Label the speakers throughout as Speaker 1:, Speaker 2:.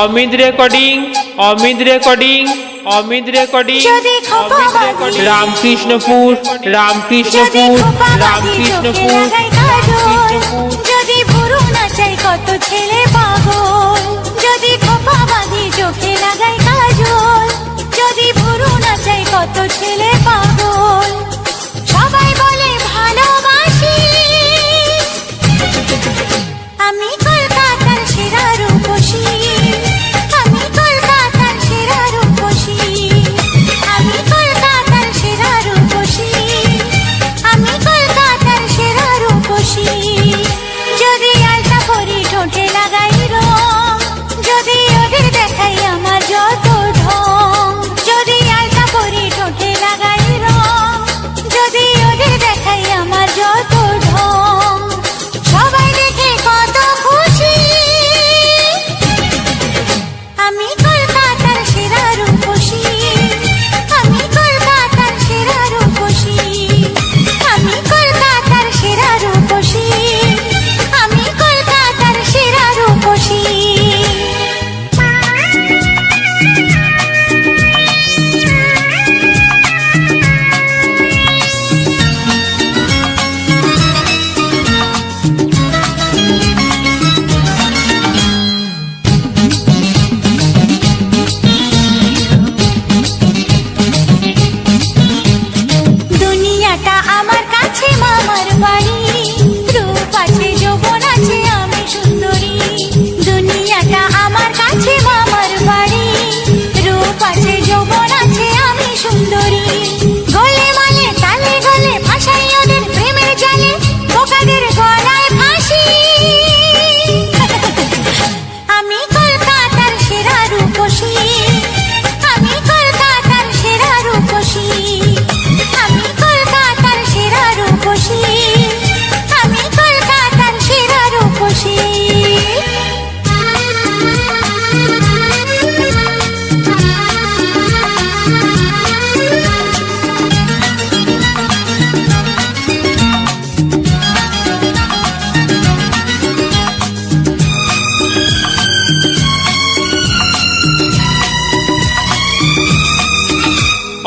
Speaker 1: Amit recording Amit recording Amit recording Amit Ramkrishnapur Ramkrishnapur Ramkrishnapur
Speaker 2: যদি ভুরু না চাই কত ছেলে পাগল। যদি খোপা বাঁধি চোখে লাগাই কাজল যদি ভুরু না চাই কত ছেলে পাগল। সবাই বলে ভালোবাসি। আমি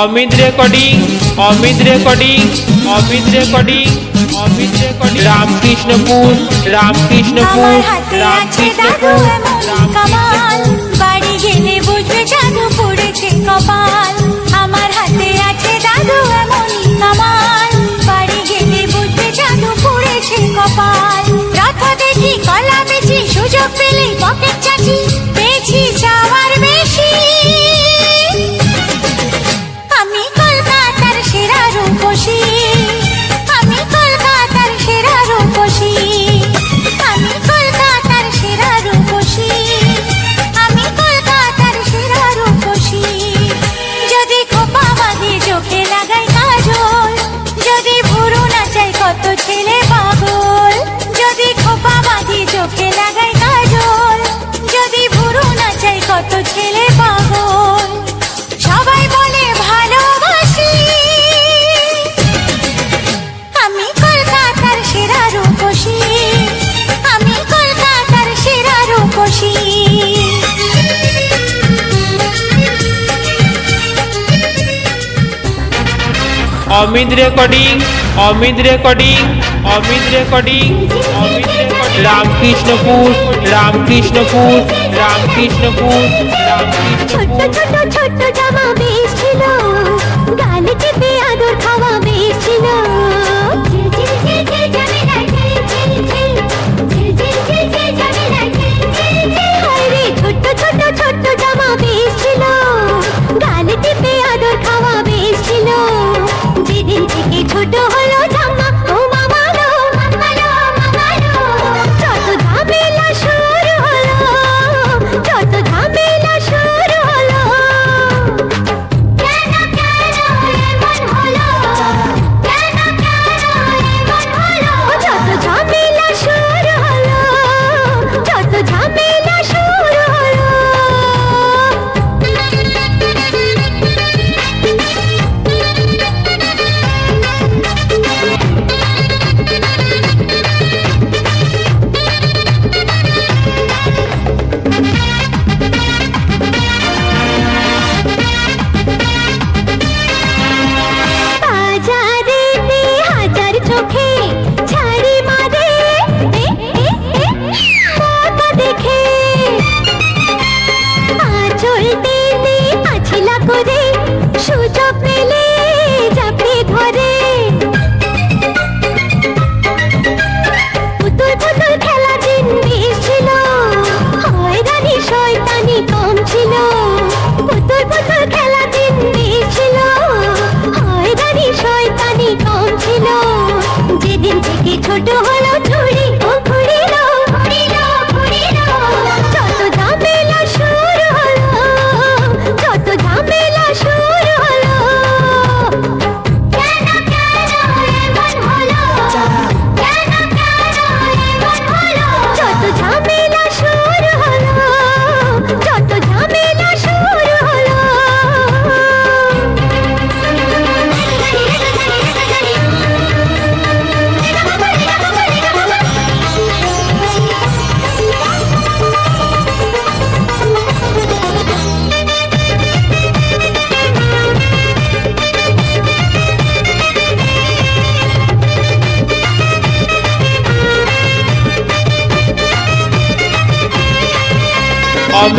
Speaker 1: Amit recording Amit recording Amit recording Amit recording. Ramkrishnapur Ramkrishnapur Ramkrishnapur
Speaker 2: বাড়ি গেলে বুঝবে জাদু আমার হাতে কলা সুযোগ পেলে পকেট চাচি পেয়েছি।
Speaker 1: Amit recording Amit recording Amit recording Amit Ramkrishnapur Ramkrishnapur Ramkrishnapur
Speaker 2: ছোট্ট ছোট ছোট্ট জামা বেশ ছিল গালে চেপে আদর খাওয়া বেশ ছিল।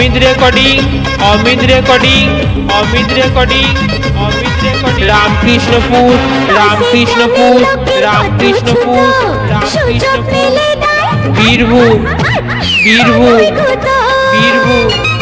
Speaker 2: Amit recording Amit recording Amit recording Amit recording. Ramkrishnapur Ramkrishnapur Ramkrishnapur Ramkrishnapur. Birbhum Birbhum Birbhum.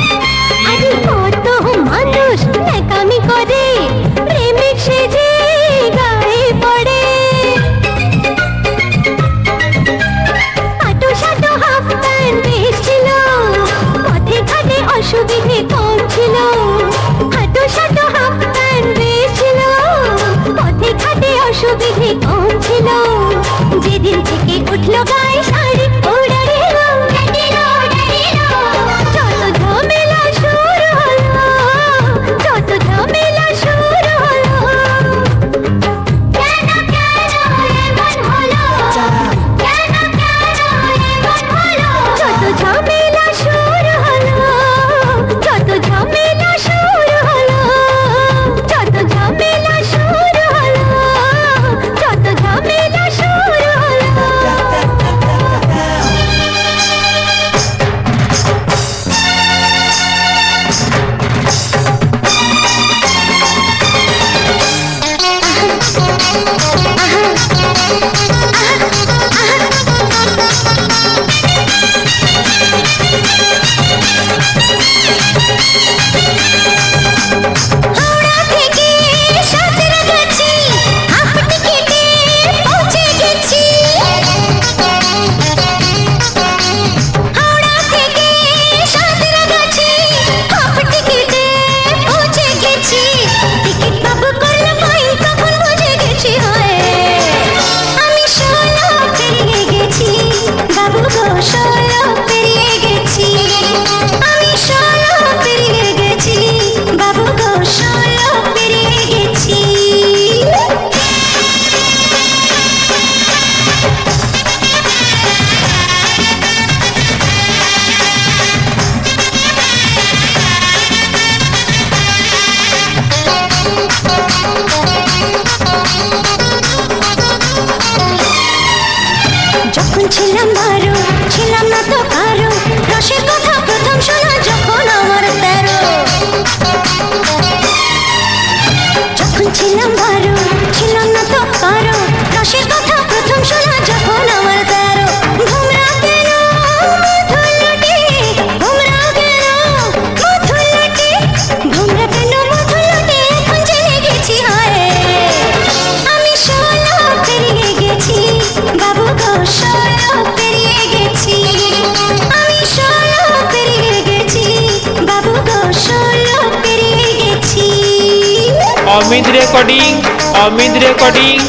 Speaker 1: Amit recording Amit recording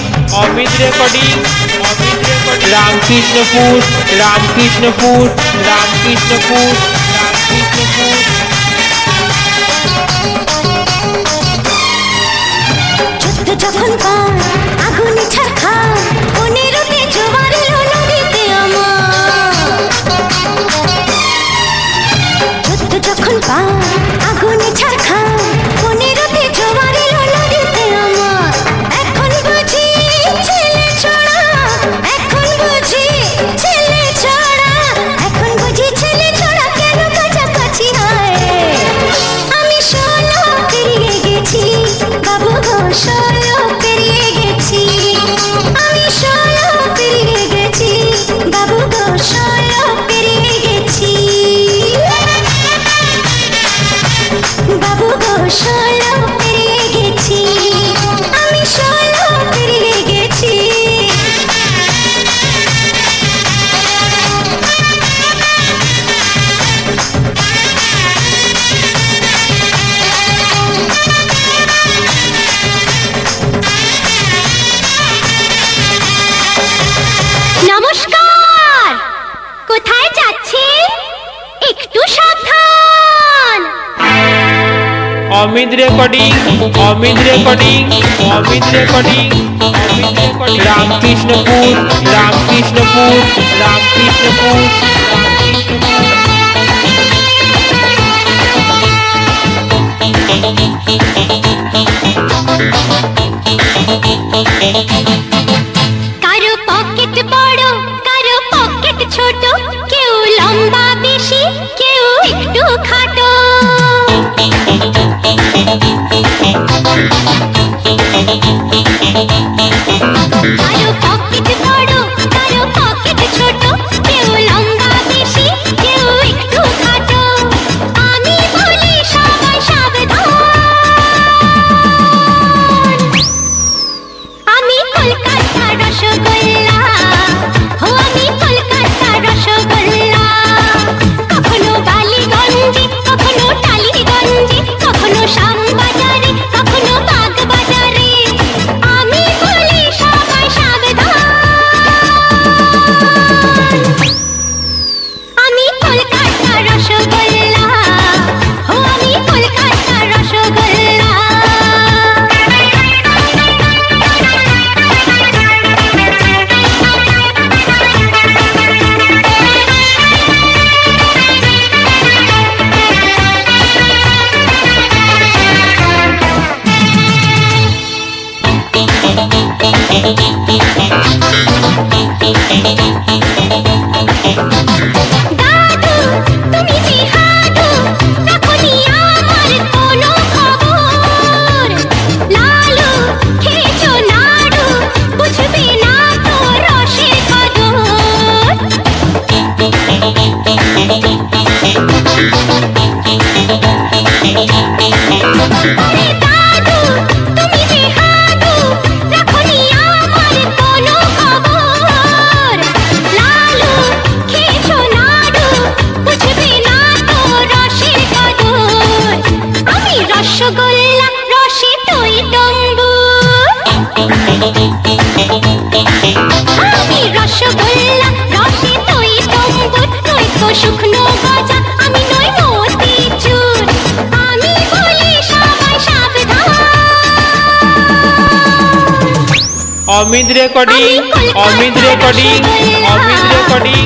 Speaker 1: Amit recording Amit recording Ramkrishnapur Ramkrishnapur Ramkrishnapur Ramkrishnapur Amit recording Amit recording Amit recording Ramkrishnapur Ramkrishnapur Ramkrishnapur. Ramkrishnapur আমি
Speaker 2: রসগোল্লা রসে তুই তম্বুর তুই তো শুকনো গজা আমি নই মতি আমি বলি সবাই সাবধান।
Speaker 1: Amit recording Amit recording Amit recording.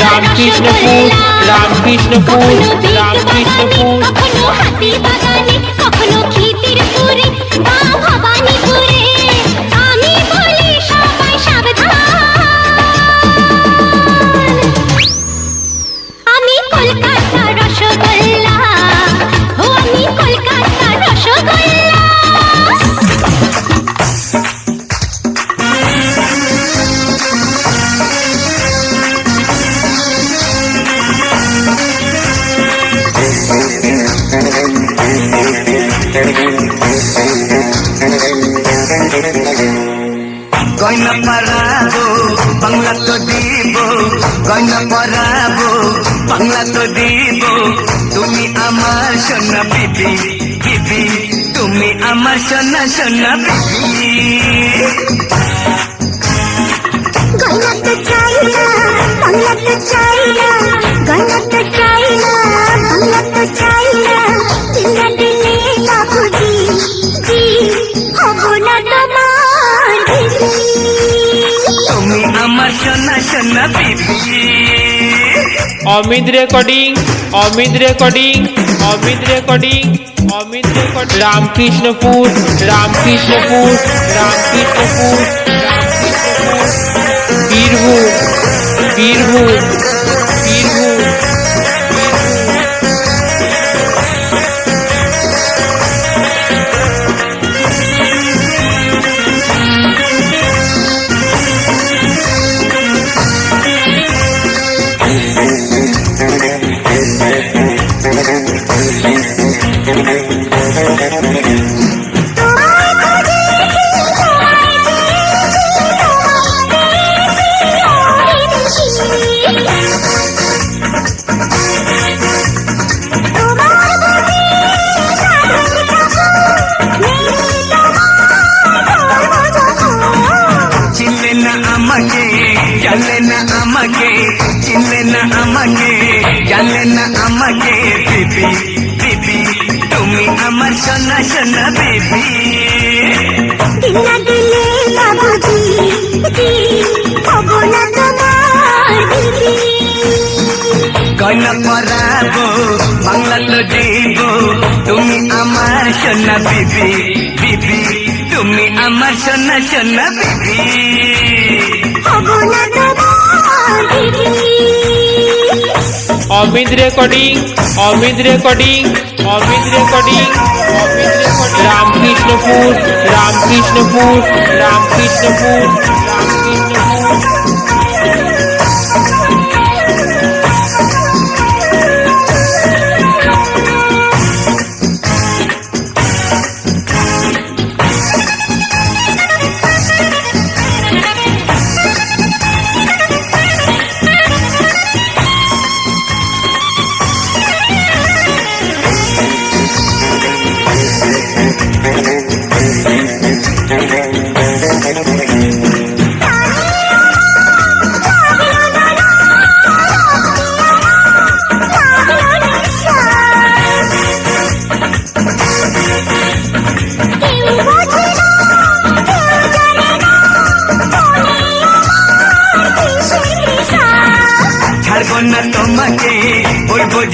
Speaker 1: Ramkrishnapur Ramkrishnapur Ramkrishnapur
Speaker 2: কখনো হাতি বাগানে কখনো
Speaker 3: গয়না পরাবো, বাংলা তো দিব, গয়না পরাবো, বাংলা তো দিব। তুমি আমার সোনা বিবি বিবি, তুমি আমার সোনা সোনা বিবি।
Speaker 2: গয়নাতে চাইনা বাংলাতে চাইনা গয়নাতে চাইনা বাংলাতে
Speaker 1: Amit recording Amit recording Amit recording Amit recording. Ramkrishnapur Ramkrishnapur Ramkrishnapur Ramkrishnapur. Birbhum Birbhum Birbhum.
Speaker 3: গয়না পরাবো বাংলা তো তুমি আমার সোনা বিবি বিবি। তুমি আমার সোনা সোনা বিবি।
Speaker 1: Amit recording Amit recording Amit recording Amit recording. Ramkrishnapur Ramkrishnapur Ramkrishnapur.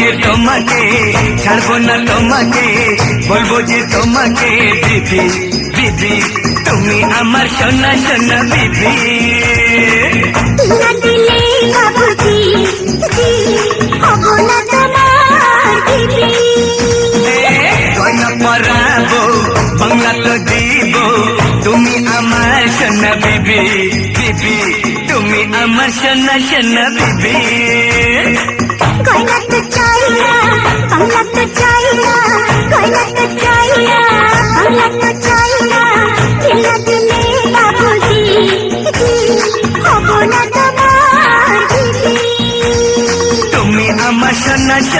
Speaker 3: যে তোমাকে ছাড়বো না তোমাকে বলব যে তোমাকে দিদি দিদি তুমি আমার সোনা সোনা দিদি। পরাবো বাংলা তো দিব তুমি আমার সোনা বিবি বিবি তুমি আমার সোনা সোনা বিবি
Speaker 2: গয়নাতে চাইনা, বাংলাতে চাইনা, গয়নাতে চাইনা, বাংলাতে চাইনা, দিনা দিলে বাবুজি, জি, হব না তোমার।
Speaker 3: তুমি
Speaker 2: না